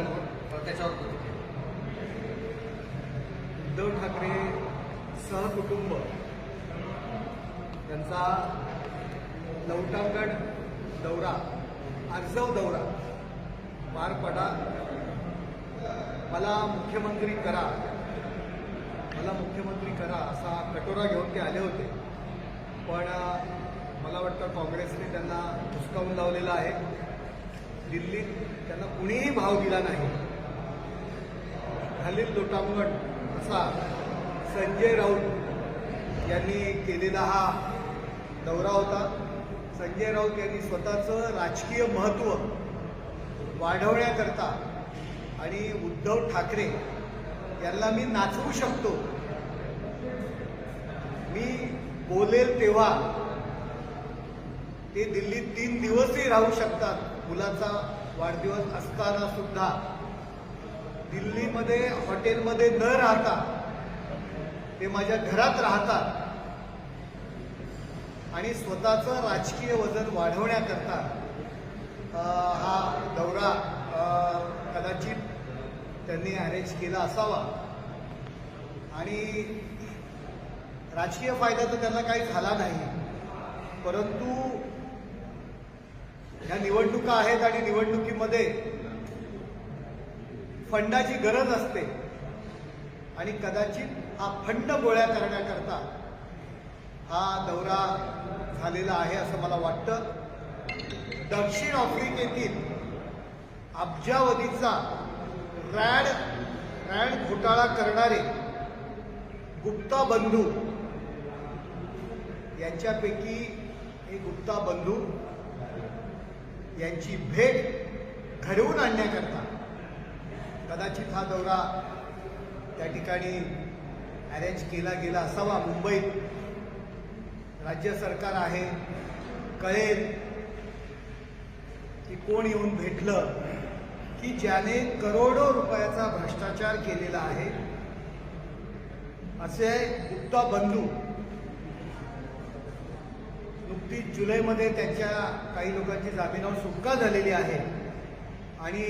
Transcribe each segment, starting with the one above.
मुद्द्यांवर त्याच्यावर प्रतिक्रिया. उद्धव ठाकरे सहकुटुंब त्यांचा लवटांगण दौरा अर्जव दौरा पार पडा. मला मुख्यमंत्री करा मला मुख्यमंत्री करा असा कटोरा घेऊन ते आले होते. पण मला वाटतं काँग्रेसने त्यांना हुसकावून लावलेला आहे. दिल्लीत त्यांना कुणीही भाव दिला नाही. खालील लोटांगण असा संजय राऊत यांनी केलेला हा दौरा होता. संजय राऊत यांनी स्वतःचं राजकीय महत्त्व वाढवण्याकरता आणि उद्धव ठाकरे यांना मी नाचवू शकतो. मी बोलेल तेव्हा ते दिल्लीत तीन दिवसही राहू शकतात. मुलाचा वाढदिवस असताना सुद्धा दिल्लीमध्ये हॉटेलमध्ये न राहता ते माझ्या घरात राहतात. आणि स्वतःचं राजकीय वजन वाढवण्याकरता हा दौरा कदाचित त्यांनी अरेंज केला असावा. आणि राजकीय फायदा तर त्यांना काही झाला नाही. परंतु ह्या निवडणुका आहेत आणि निवडणुकीमध्ये फंडाची गरज असते. आणि कदाचित हा फंड गोळ्या करण्याकरता हा दौरा झालेला आहे असं मला वाटतं. दक्षिण आफ्रिकेतील अब्जावधीचा रॅड रॅड घोटाळा करणारे गुप्ता बंधू यांच्यापैकी हे गुप्ता बंधू यांची भेट घडवून आणण्याकरता. कदाचित हा दौरा त्या ठिकाणी अरेंज केला गेला असावा. मुंबईत राज्य सरकार आहे कळेल की कोण येऊन भेटलं की ज्याने करोडो रुपयाचा भ्रष्टाचार केलेला आहे. असे गुप्ता बंधू एकतीस जुलैमध्ये त्यांच्या काही लोकांची जामिनावर सुटका झालेली आहे. आणि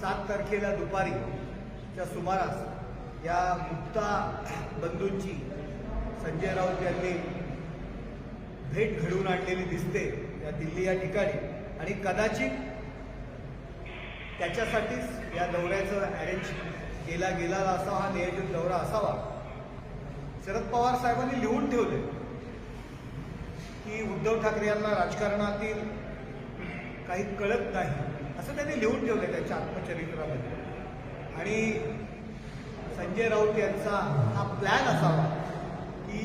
सात तारखेला दुपारीच्या सुमारास या गुप्ता बंधूंची संजय राऊत यांनी भेट घडवून आणलेली दिसते या दिल्ली या ठिकाणी. आणि कदाचित त्याच्यासाठीच या दौऱ्याचं अरेंज केला गेला असावा हा नियोजित दौरा असावा. शरद पवार साहेबांनी लिहून ठेवले की उद्धव ठाकरे यांना राजकारणातील काही कळत नाही असं त्यांनी लिहून ठेवलं त्यांच्या आत्मचरित्रामध्ये. आणि संजय राऊत यांचा हा प्लॅन असावा की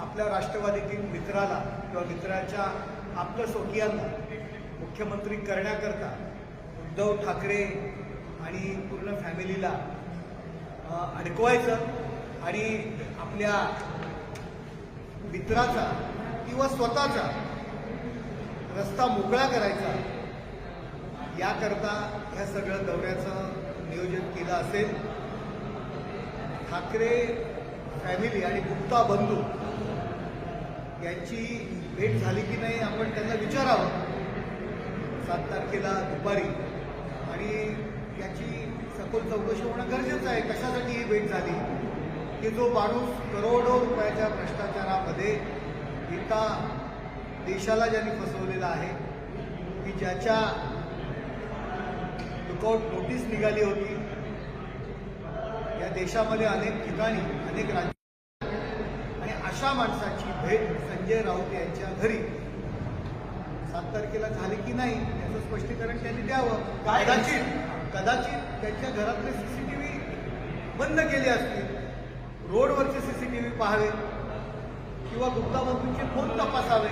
आपल्या राष्ट्रवादीतील मित्राला किंवा मित्राच्या आपल्या स्वकीयांना मुख्यमंत्री करण्याकरता उद्धव ठाकरे आणि पूर्ण फॅमिलीला अडकवायचं आणि आपल्या मित्राचा किंवा स्वतःचा रस्ता मोकळा करायचा याकरता ह्या सगळं दौऱ्याचं नियोजन केलं असेल. ठाकरे फॅमिली आणि गुप्ता बंधू यांची भेट झाली की नाही आपण त्यांना विचारावं. सात तारखेला दुपारी. आणि याची सखोल चौकशी होणं गरजेचं आहे. कशासाठी ही भेट झाली? की जो माणूस करोडो रुपयाच्या भ्रष्टाचारामध्ये एका देशाला ज्यांनी फसवलेला आहे की ज्याच्या लुकआउट नोटीस निघाली होती या देशामध्ये अनेक ठिकाणी अनेक राज्य आणि अशा माणसाची भेट संजय राऊत यांच्या घरी सात तारखेला झाली की नाही याचं स्पष्टीकरण त्यांनी द्यावं. कदाचित कदाचित त्यांच्या घरातले सीसीटीव्ही बंद केले असतील रोडवरचे सीसीटीव्ही पाहावे. किंवा गुप्ता बंधूंचे फोन तपासावे.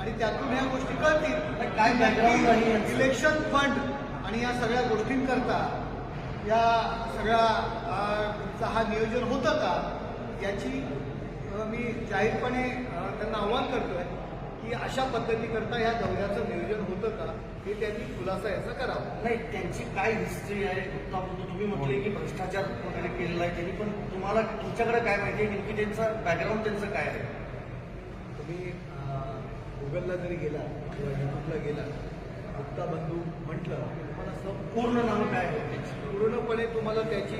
आणि त्यातून ह्या गोष्टी कळतील. काय? इलेक्शन फंड आणि या सगळ्या गोष्टींकरता या सगळ्या अ, चा हा नियोजन होतं का? याची मी जाहीरपणे त्यांना आव्हान करतोय. की अशा पद्धतीकरता ह्या दौऱ्याचं नियोजन होतं का? हे त्यांनी खुलासा याचा करावा. नाही त्यांची काय हिस्ट्री आहे? गुप्ता तुम्ही म्हटले की भ्रष्टाचार वगैरे केलेला आहे त्यांनी पण तुम्हाला तुमच्याकडे काय माहिती आहे? नेमकी त्यांचं बॅकग्राऊंड त्यांचं काय आहे? तुम्ही गुगलला जरी गेला किंवा युट्यूबला गेला गुप्ता बंधू म्हटलं तुम्हाला नाव काय आहे पूर्णपणे तुम्हाला त्याची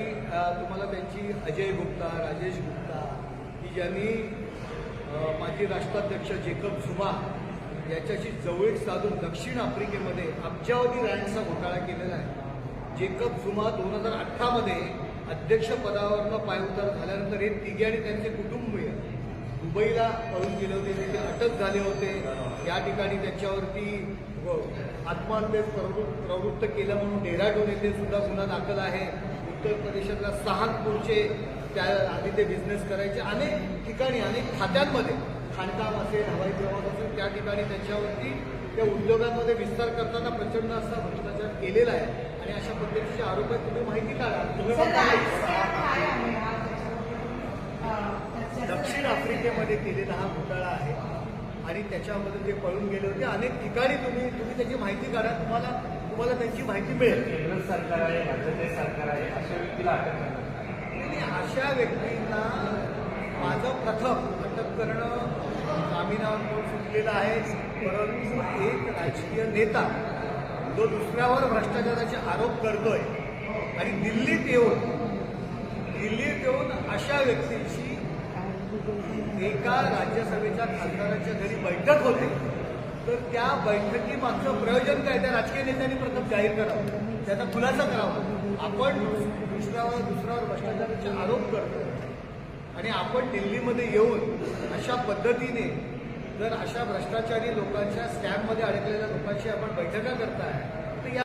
तुम्हाला त्यांची अजय गुप्ता राजेश गुप्ता की ज्यांनी माजी राष्ट्राध्यक्ष जेकब झुमा याच्याशी जवळीक साधून दक्षिण आफ्रिकेमध्ये अब्जावधी रँडचा घोटाळा केलेला आहे. जेकब झुमा दोन हजार अठरामध्ये अध्यक्षपदावरनं पायउतार झाल्यानंतर हे तिघे आणि त्यांचे कुटुंबीय दुबईला पळून गेले होते तिथे अटक झाले होते. या ठिकाणी त्यांच्यावरती व हो, आत्महत्येस प्रवृत्त प्रवृत्त केलं म्हणून डेहराडून येथे सुद्धा गुन्हा दाखल आहे. उत्तर प्रदेशातल्या सहारपूरचे त्या आधी ते बिझनेस करायचे. अनेक ठिकाणी अनेक खात्यांमध्ये खाणकाम असेल हवाई प्रवास असेल त्या ठिकाणी त्याच्यावरती त्या उद्योगांमध्ये विस्तार करताना प्रचंड असा भ्रष्टाचार केलेला आहे. आणि अशा पद्धतीचे आरोप आहेत. तुम्ही माहिती काढा. हा दक्षिण आफ्रिकेमध्ये केलेला हा घोटाळा आहे. आणि त्याच्यामध्ये ते पळून गेले होते. अनेक ठिकाणी तुम्ही तुम्ही त्याची माहिती काढा. तुम्हाला तुम्हाला त्यांची माहिती मिळेल. केंद्र सरकार आहे राज्याचे सरकार आहे अशा व्यक्तीला अटक आणि अशा व्यक्तींना माझं प्रथम अटक करणं जामिनावर सुटलेलं आहे. परंतु एक राजकीय नेता जो दुसऱ्यावर भ्रष्टाचाराचे आरोप करतोय आणि दिल्लीत येऊन दिल्लीत येऊन अशा व्यक्तींशी एका राज्यसभेच्या खासदाराच्या घरी बैठक होते तर त्या बैठकीमागचं प्रयोजन काय? त्या राजकीय नेत्यांनी प्रथम जाहीर करावं. त्याचा खुलासा करावा. आपण दुसऱ्यावर दुसऱ्यावर भ्रष्टाचाराचे आरोप करतो आणि आपण दिल्लीमध्ये येऊन अशा पद्धतीने जर अशा भ्रष्टाचारी लोकांच्या स्कॅममध्ये अडकलेल्या लोकांशी आपण बैठका करताय